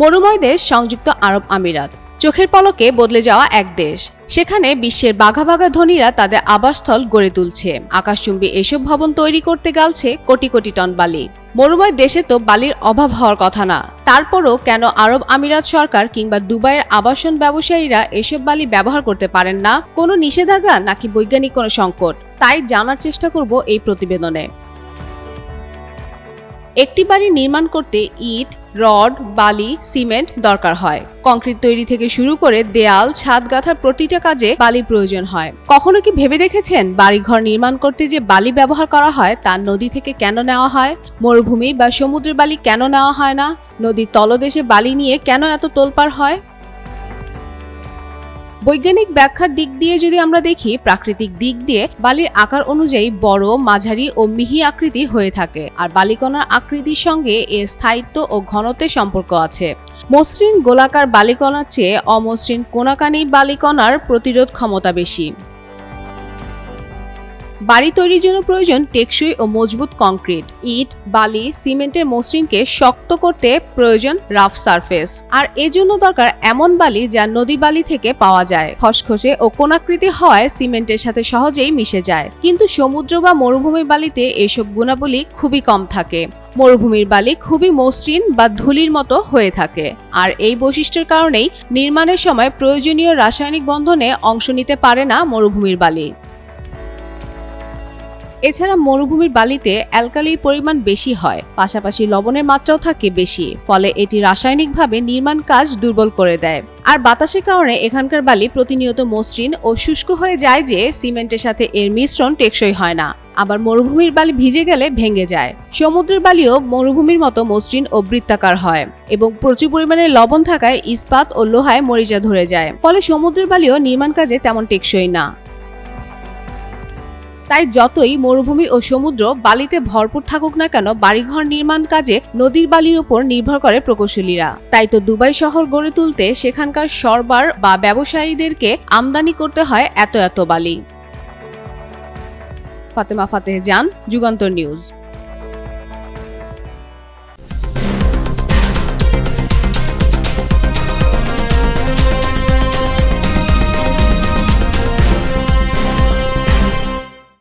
মরুময় দেশ সংযুক্ত আরব আমিরাত। চোখের পলকে বদলে যাওয়া এক দেশ। সেখানে বিশ্বের বাঘা বাঘা ধনীরা তাদের আবাসস্থল গড়ে তুলছে। আকাশচুম্বী এসব ভবন তৈরি করতে গালছে কোটি কোটি টন বালি। মরুময় দেশে তো বালির অভাব হওয়ার কথা না। তারপরও কেন আরব আমিরাত সরকার কিংবা দুবাইয়ের আবাসন ব্যবসায়ীরা এসব বালি ব্যবহার করতে পারেন না? কোনো নিষেধাজ্ঞা নাকি বৈজ্ঞানিক কোনো সংকট? তাই জানার চেষ্টা করব এই প্রতিবেদনে। একটি বাড়ি নির্মাণ করতে ইট, রড, বালি, সিমেন্ট দরকার হয়। কংক্রিট তৈরি থেকে শুরু করে দেয়াল, ছাদ গাঁথার প্রতিটা কাজে বালি প্রয়োজন হয়। কখনো কি ভেবে দেখেছেন বাড়িঘর নির্মাণ করতে যে বালি ব্যবহার করা হয় তা নদী থেকে কেন নেওয়া হয়? মরুভূমি বা সমুদ্রের বালি কেন নেওয়া হয় না? নদীর তলদেশে বালি নিয়ে কেন এত তোলপাড় হয়? বৈজ্ঞানিক ব্যাখ্যার দিক দিয়ে যদি আমরা দেখি, প্রাকৃতিক দিক দিয়ে বালির আকার অনুযায়ী বড়, মাঝারি ও মিহি আকৃতি হয়ে থাকে। আর বালিকণার আকৃতির সঙ্গে এর স্থায়িত্ব ও ঘনত্বের সম্পর্ক আছে। মসৃণ গোলাকার বালিকণার চেয়ে অমসৃণ কোনাকানি বালিকণার প্রতিরোধ ক্ষমতা বেশি। বাড়ি তৈরির জন্য প্রয়োজন টেকসই ও মজবুত কংক্রিট, ইট, বালি, সিমেন্টের মসৃণকে শক্ত করতে প্রয়োজন রাফ সারফেস। আর এজন্য দরকার এমন বালি যা নদী বালি থেকে পাওয়া যায়। খসখসে ও কোনাকৃতি হওয়ায় সিমেন্টের সাথে সহজেই মিশে যায়। কিন্তু সমুদ্র বা মরুভূমির বালিতে এসব গুণাবলী খুবই কম থাকে। মরুভূমির বালি খুবই মসৃণ বা ধুলির মতো হয়ে থাকে। আর এই বৈশিষ্ট্যের কারণেই নির্মাণের সময় প্রয়োজনীয় রাসায়নিক বন্ধনে অংশ নিতে পারে না মরুভূমির বালি। এছাড়া মরুভূমির বালিতে অ্যালকালির পরিমাণ বেশি হয়, পাশাপাশি লবণের মাত্রাও থাকে বেশি, ফলে এটি রাসায়নিকভাবে নির্মাণ কাজ দুর্বল করে দেয়। আর বাতাসের কারণে এখানকার বালি প্রতিনিয়ত মসৃণ ও শুষ্ক হয়ে যায় যে সিমেন্টের সাথে এর মিশ্রণ টেকসই হয় না। আবার মরুভূমির বালি ভিজে গেলে ভেঙে যায়। সমুদ্রের বালিও মরুভূমির মতো মসৃণ ও বৃত্তাকার হয় এবং প্রচুর পরিমাণে লবণ থাকায় ইস্পাত ও লোহায় মরিচা ধরে যায়, ফলে সমুদ্রের বালিও নির্মাণ কাজে তেমন টেকসই না। তাই যতই মরুভূমি ও সমুদ্র বালিতে ভরপুর থাকুক না কেন, বাড়িঘর নির্মাণ কাজে নদীর বালির উপর নির্ভর করে প্রকৌশলীরা। তাই তো দুবাই শহর গড়ে তুলতে সেখানকার সরবার বা ব্যবসায়ীদেরকে আমদানি করতে হয় এত এত বালি। ফাতেমা ফাতেহ জান, যুগান্তর নিউজ।